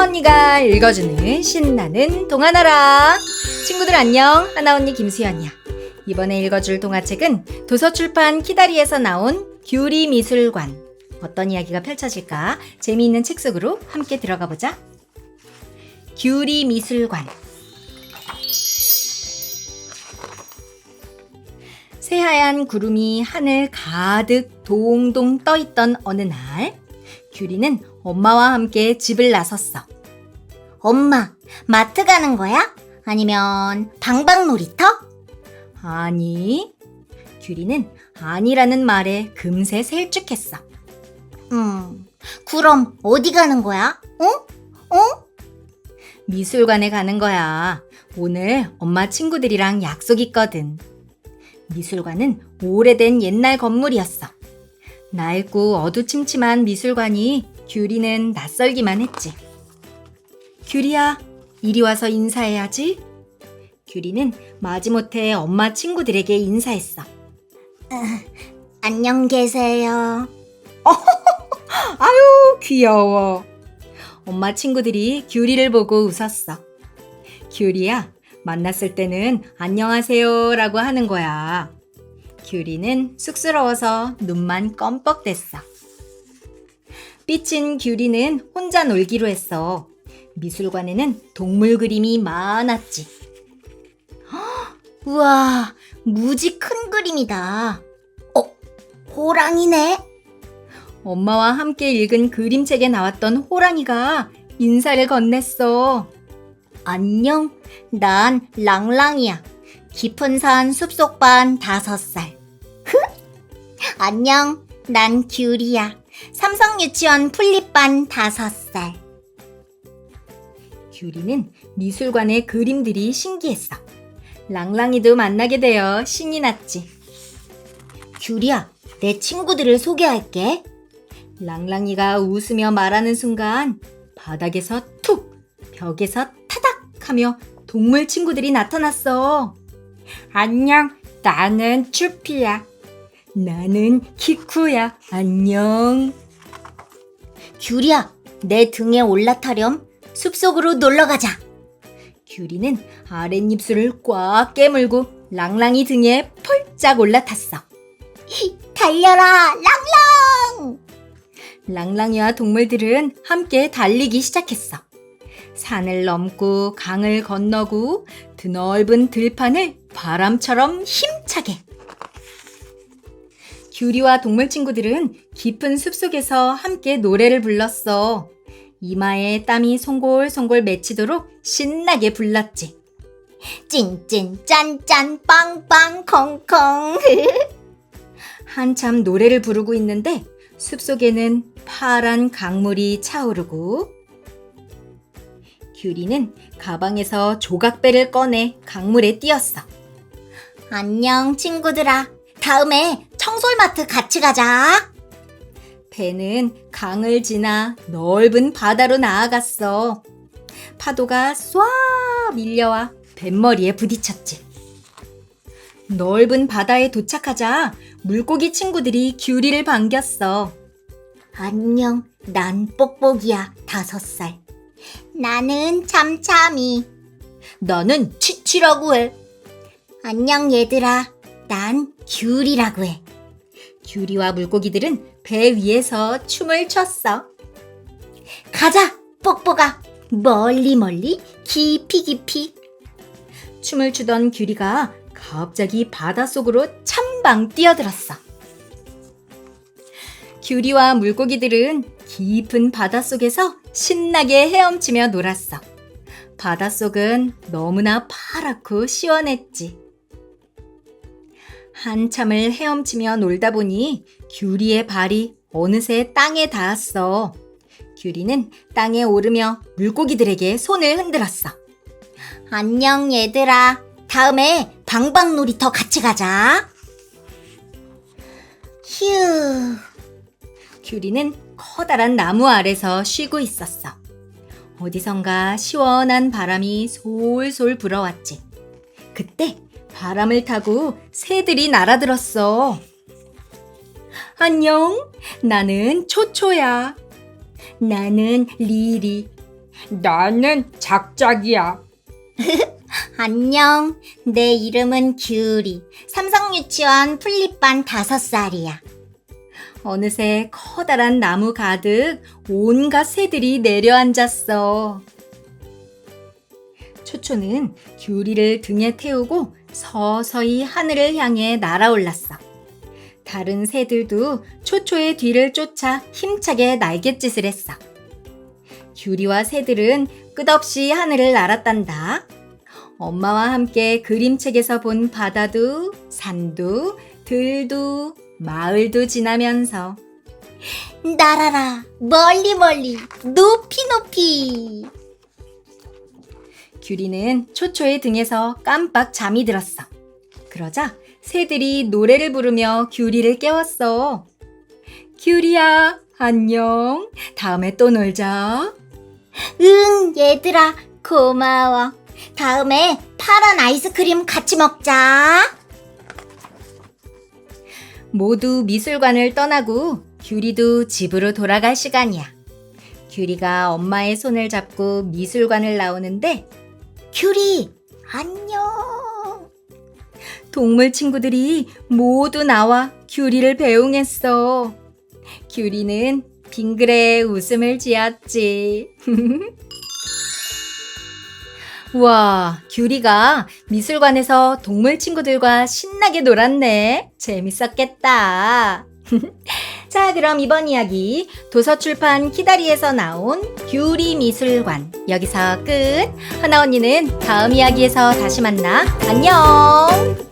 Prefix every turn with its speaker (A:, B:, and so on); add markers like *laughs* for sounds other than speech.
A: 하나 언니가 읽어주는 신나는 동화나라. 친구들 안녕. 하나 언니 김수연이야. 이번에 읽어줄 동화책은 도서출판 키다리에서 나온 귤이 미술관. 어떤 이야기가 펼쳐질까? 재미있는 책 속으로 함께 들어가 보자. 귤이 미술관. 새하얀 구름이 하늘 가득 동동 떠 있던 어느 날, 귤이는 엄마와 함께 집을 나섰어.
B: 엄마, 마트 가는 거야? 아니면 방방 놀이터?
A: 아니, 귤이는 아니라는 말에 금세 셀쭉했어.
B: 음, 그럼 어디 가는 거야? 어? 어?
A: 미술관에 가는 거야. 오늘 엄마 친구들이랑 약속 있거든. 미술관은 오래된 옛날 건물이었어. 낡고 어두침침한 미술관이 귤이는 낯설기만 했지. 귤이야, 이리 와서 인사해야지. 귤이는 마지못해 엄마 친구들에게 인사했어. *laughs*
B: 안녕 계세요. *laughs*
A: 아유, 귀여워. 엄마 친구들이 귤이를 보고 웃었어. 귤이야, 만났을 때는 안녕하세요 라고 하는 거야. 귤이는 쑥스러워서 눈만 껌뻑댔어. 삐친 귤이는 혼자 놀기로 했어. 미술관에는 동물 그림이 많았지.
B: 우와, 무지 큰 그림이다. 어, 호랑이네?
A: 엄마와 함께 읽은 그림책에 나왔던 호랑이가 인사를 건넸어.
B: 안녕, 난 랑랑이야. 깊은 산 숲속 반 다섯 살. 흐? 안녕, 난 귤이야. 삼성 유치원 풀립반 다섯 살.
A: 귤이는 미술관의 그림들이 신기했어. 랑랑이도 만나게 되어 신이 났지.
B: 귤이야, 내 친구들을 소개할게.
A: 랑랑이가 웃으며 말하는 순간 바닥에서 툭, 벽에서 타닥 하며 동물 친구들이 나타났어. 안녕, 나는 추피야. 나는 키쿠야. 안녕.
B: 귤이야, 내 등에 올라타렴. 숲속으로 놀러 가자.
A: 귤이는 아랫입술을 꽉 깨물고 랑랑이 등에 폴짝 올라탔어.
B: 달려라, 랑랑!
A: 랑랑이와 동물들은 함께 달리기 시작했어. 산을 넘고 강을 건너고 드넓은 들판을 바람처럼 힘차게. 귤이와 동물 친구들은 깊은 숲속에서 함께 노래를 불렀어. 이마에 땀이 송골송골 맺히도록 신나게 불렀지.
B: 찐찐 짠짠 빵빵 콩콩. *laughs*
A: 한참 노래를 부르고 있는데 숲속에는 파란 강물이 차오르고 귤이는 가방에서 조각배를 꺼내 강물에 띄었어.
B: 안녕 친구들아. 다음에 청솔마트 같이 가자.
A: 배는 강을 지나 넓은 바다로 나아갔어. 파도가 쏴 밀려와 뱃머리에 부딪혔지. 넓은 바다에 도착하자 물고기 친구들이 귤이를 반겼어.
B: 안녕. 난 뽁뽁이야. 다섯 살. 나는 참참이.
A: 나는 치치라고 해.
B: 안녕 얘들아. 난 귤이라고 해.
A: 귤이와 물고기들은 배 위에서 춤을 췄어.
B: 가자. 뽁뽁아. 멀리 멀리 깊이 깊이.
A: 춤을 추던 귤이가 갑자기 바닷속으로 참방 뛰어들었어. 귤이와 물고기들은 깊은 바닷속에서 신나게 헤엄치며 놀았어. 바닷속은 너무나 파랗고 시원했지. 한참을 헤엄치며 놀다 보니 귤이의 발이 어느새 땅에 닿았어. 귤이는 땅에 오르며 물고기들에게 손을 흔들었어.
B: 안녕 얘들아. 다음에 방방놀이터 같이 가자. 휴.
A: 귤이는 커다란 나무 아래서 쉬고 있었어. 어디선가 시원한 바람이 솔솔 불어왔지. 그때 바람을 타고 새들이 날아들었어. 안녕, 나는 초초야. 나는 리리.
C: 나는 작작이야. *laughs*
B: 안녕. 내 이름은 규리. 삼성유치원 풀립반 다섯 살이야.
A: 어느새 커다란 나무 가득 온갖 새들이 내려앉았어. 초초는 귤이를 등에 태우고 서서히 하늘을 향해 날아올랐어. 다른 새들도 초초의 뒤를 쫓아 힘차게 날갯짓을 했어. 귤이와 새들은 끝없이 하늘을 날았단다. 엄마와 함께 그림책에서 본 바다도 산도 들도 마을도 지나면서
B: 날아라. 멀리 멀리. 높이 높이.
A: 규리는 초초의 등에서 깜빡 잠이 들었어. 그러자 새들이 노래를 부르며 규리를 깨웠어. 규리야, 안녕. 다음에 또 놀자.
B: 응, 얘들아. 고마워. 다음에 파란 아이스크림 같이 먹자.
A: 모두 미술관을 떠나고 규리도 집으로 돌아갈 시간이야. 규리가 엄마의 손을 잡고 미술관을 나오는데
B: 규리, 안녕.
A: 동물 친구들이 모두 나와 규리를 배웅했어. 규리는 빙그레 웃음을 지었지. *laughs* 우와, 규리가 미술관에서 동물 친구들과 신나게 놀았네. 재밌었겠다. *laughs* 자, 그럼 이번 이야기 도서출판 키다리에서 나온 규리 미술관 여기서 끝. 하나 언니는 다음 이야기에서 다시 만나. 안녕.